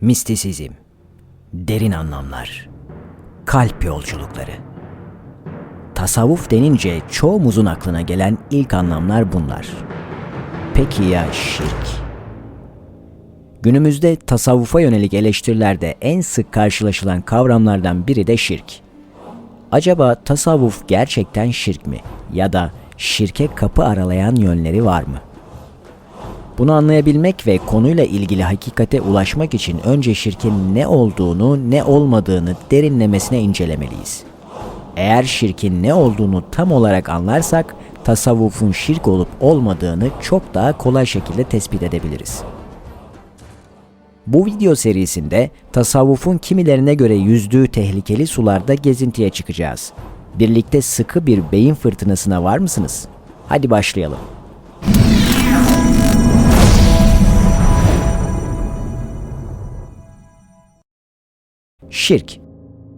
mistisizm, derin anlamlar, kalp yolculukları. Tasavvuf denince çoğumuzun aklına gelen ilk anlamlar bunlar. Peki ya şirk? Günümüzde tasavvufa yönelik eleştirilerde en sık karşılaşılan kavramlardan biri de şirk. Acaba tasavvuf gerçekten şirk mi? Ya da şirke kapı aralayan yönleri var mı? Bunu anlayabilmek ve konuyla ilgili hakikate ulaşmak için önce şirkin ne olduğunu, ne olmadığını derinlemesine incelemeliyiz. Eğer şirkin ne olduğunu tam olarak anlarsak, tasavvufun şirk olup olmadığını çok daha kolay şekilde tespit edebiliriz. Bu video serisinde tasavvufun kimilerine göre yüzdüğü tehlikeli sularda gezintiye çıkacağız. Birlikte sıkı bir beyin fırtınasına var mısınız? Hadi başlayalım. Şirk,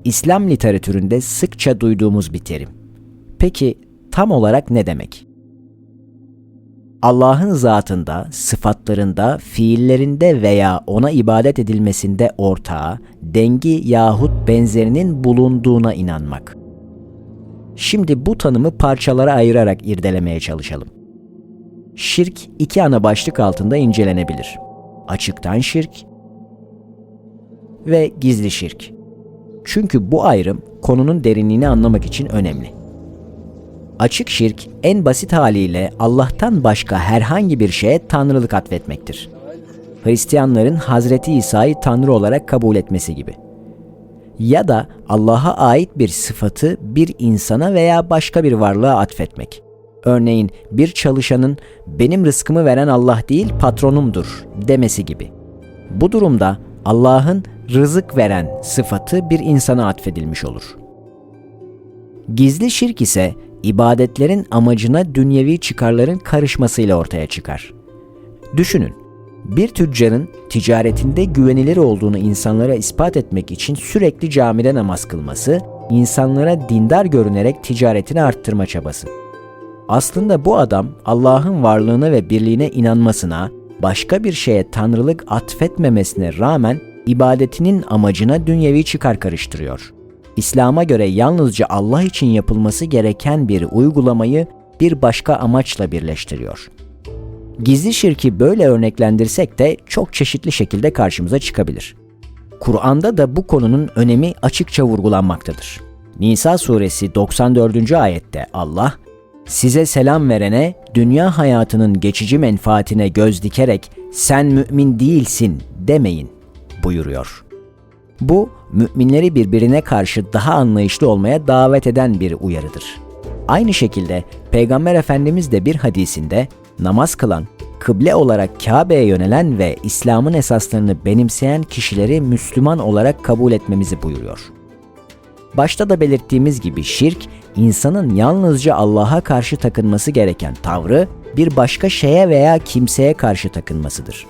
İslam literatüründe sıkça duyduğumuz bir terim. Peki tam olarak ne demek? Allah'ın zatında, sıfatlarında, fiillerinde veya ona ibadet edilmesinde ortağı, dengi yahut benzerinin bulunduğuna inanmak. Şimdi bu tanımı parçalara ayırarak irdelemeye çalışalım. Şirk iki ana başlık altında incelenebilir. Açıktan şirk ve gizli şirk. Çünkü bu ayrım konunun derinliğini anlamak için önemli. Açık şirk en basit haliyle Allah'tan başka herhangi bir şeye tanrılık atfetmektir. Hristiyanların Hazreti İsa'yı tanrı olarak kabul etmesi gibi. Ya da Allah'a ait bir sıfatı bir insana veya başka bir varlığa atfetmek. Örneğin bir çalışanın benim rızkımı veren Allah değil patronumdur demesi gibi. Bu durumda Allah'ın rızık veren sıfatı bir insana atfedilmiş olur. Gizli şirk ise ibadetlerin amacına dünyevi çıkarların karışmasıyla ortaya çıkar. Düşünün, bir tüccarın ticaretinde güvenilir olduğunu insanlara ispat etmek için sürekli camide namaz kılması, insanlara dindar görünerek ticaretini arttırma çabası. Aslında bu adam Allah'ın varlığına ve birliğine inanmasına, başka bir şeye tanrılık atfetmemesine rağmen ibadetinin amacına dünyevi çıkar karıştırıyor. İslam'a göre yalnızca Allah için yapılması gereken bir uygulamayı bir başka amaçla birleştiriyor. Gizli şirki böyle örneklendirsek de çok çeşitli şekilde karşımıza çıkabilir. Kur'an'da da bu konunun önemi açıkça vurgulanmaktadır. Nisa suresi 94. ayette Allah, size selam verene dünya hayatının geçici menfaatine göz dikerek sen mümin değilsin demeyin buyuruyor. Bu müminleri birbirine karşı daha anlayışlı olmaya davet eden bir uyarıdır. Aynı şekilde Peygamber Efendimiz de bir hadisinde namaz kılan, kıble olarak Kabe'ye yönelen ve İslam'ın esaslarını benimseyen kişileri Müslüman olarak kabul etmemizi buyuruyor. Başta da belirttiğimiz gibi şirk, insanın yalnızca Allah'a karşı takınması gereken tavrı bir başka şeye veya kimseye karşı takınmasıdır.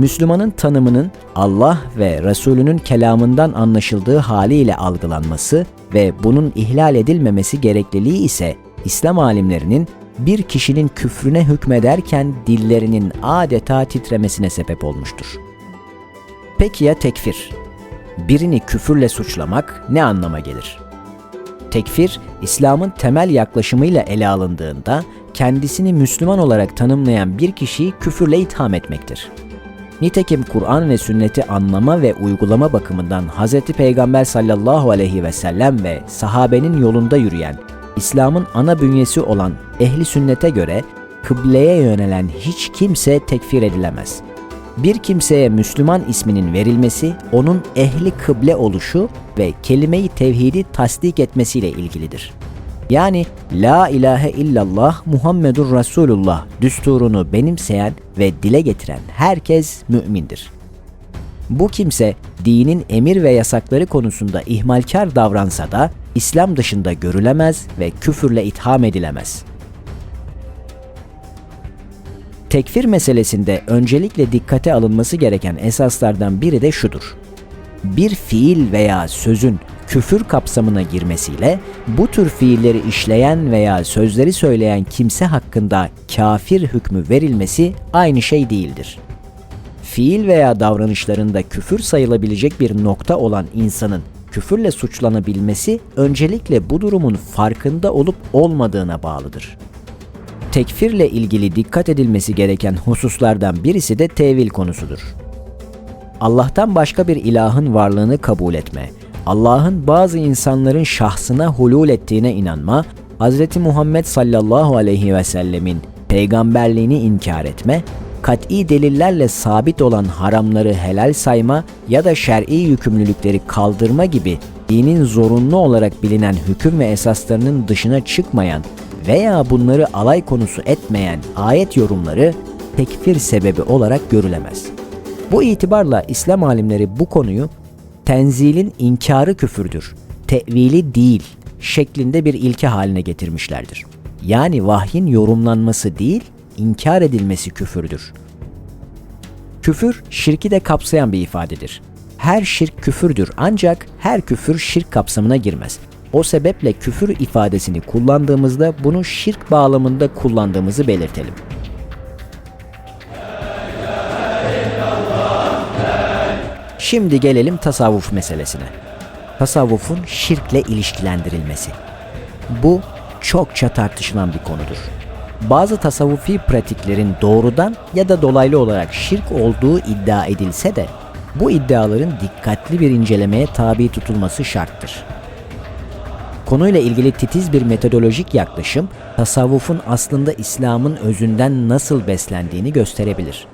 Müslümanın tanımının Allah ve Resulünün kelamından anlaşıldığı haliyle algılanması ve bunun ihlal edilmemesi gerekliliği ise İslam alimlerinin bir kişinin küfrüne hükmederken dillerinin adeta titremesine sebep olmuştur. Peki ya tekfir? Birini küfürle suçlamak ne anlama gelir? Tekfir, İslam'ın temel yaklaşımıyla ele alındığında kendisini Müslüman olarak tanımlayan bir kişiyi küfürle itham etmektir. Nitekim Kur'an ve sünneti anlama ve uygulama bakımından Hz. Peygamber sallallahu aleyhi ve sellem ve sahabenin yolunda yürüyen, İslam'ın ana bünyesi olan ehli sünnete göre kıbleye yönelen hiç kimse tekfir edilemez. Bir kimseye Müslüman isminin verilmesi, onun ehli kıble oluşu ve kelime-i tevhidi tasdik etmesiyle ilgilidir. Yani La ilahe illallah Muhammedur Resulullah düsturunu benimseyen ve dile getiren herkes mümindir. Bu kimse dinin emir ve yasakları konusunda ihmalkar davransa da İslam dışında görülemez ve küfürle itham edilemez. Tekfir meselesinde öncelikle dikkate alınması gereken esaslardan biri de şudur. Bir fiil veya sözün küfür kapsamına girmesiyle bu tür fiilleri işleyen veya sözleri söyleyen kimse hakkında kafir hükmü verilmesi aynı şey değildir. fiil veya davranışlarında küfür sayılabilecek bir nokta olan insanın küfürle suçlanabilmesi öncelikle bu durumun farkında olup olmadığına bağlıdır. Tekfirle ilgili dikkat edilmesi gereken hususlardan birisi de tevil konusudur. Allah'tan başka bir ilahın varlığını kabul etme, Allah'ın bazı insanların şahsına hulul ettiğine inanma, Hz. Muhammed sallallahu aleyhi ve sellemin peygamberliğini inkar etme, kat'i delillerle sabit olan haramları helal sayma ya da şer'i yükümlülükleri kaldırma gibi dinin zorunlu olarak bilinen hüküm ve esaslarının dışına çıkmayan veya bunları alay konusu etmeyen ayet yorumları tekfir sebebi olarak görülemez. Bu itibarla İslam alimleri bu konuyu tenzilin inkarı küfürdür, tevili değil şeklinde bir ilke haline getirmişlerdir. Yani vahyin yorumlanması değil, inkar edilmesi küfürdür. Küfür, şirki de kapsayan bir ifadedir. Her şirk küfürdür ancak her küfür şirk kapsamına girmez. O sebeple küfür ifadesini kullandığımızda bunu şirk bağlamında kullandığımızı belirtelim. Şimdi gelelim tasavvuf meselesine. Tasavvufun şirkle ilişkilendirilmesi. Bu çokça tartışılan bir konudur. Bazı tasavvufi pratiklerin doğrudan ya da dolaylı olarak şirk olduğu iddia edilse de bu iddiaların dikkatli bir incelemeye tabi tutulması şarttır. Konuyla ilgili titiz bir metodolojik yaklaşım tasavvufun aslında İslam'ın özünden nasıl beslendiğini gösterebilir.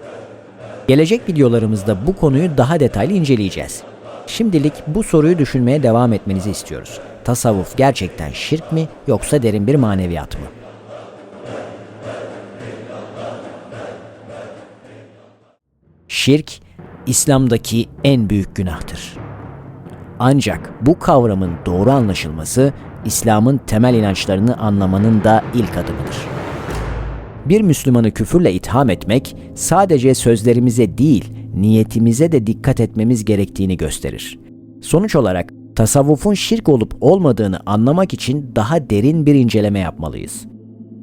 Gelecek videolarımızda bu konuyu daha detaylı inceleyeceğiz. Şimdilik bu soruyu düşünmeye devam etmenizi istiyoruz. Tasavvuf gerçekten şirk mi yoksa derin bir maneviyat mı? Şirk, İslam'daki en büyük günahtır. Ancak bu kavramın doğru anlaşılması, İslam'ın temel inançlarını anlamanın da ilk adımıdır. Bir Müslümanı küfürle itham etmek, sadece sözlerimize değil, niyetimize de dikkat etmemiz gerektiğini gösterir. Sonuç olarak tasavvufun şirk olup olmadığını anlamak için daha derin bir inceleme yapmalıyız.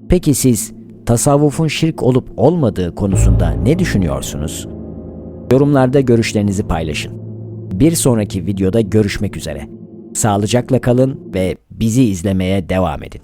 Peki siz tasavvufun şirk olup olmadığı konusunda ne düşünüyorsunuz? Yorumlarda görüşlerinizi paylaşın. Bir sonraki videoda görüşmek üzere. Sağlıcakla kalın ve bizi izlemeye devam edin.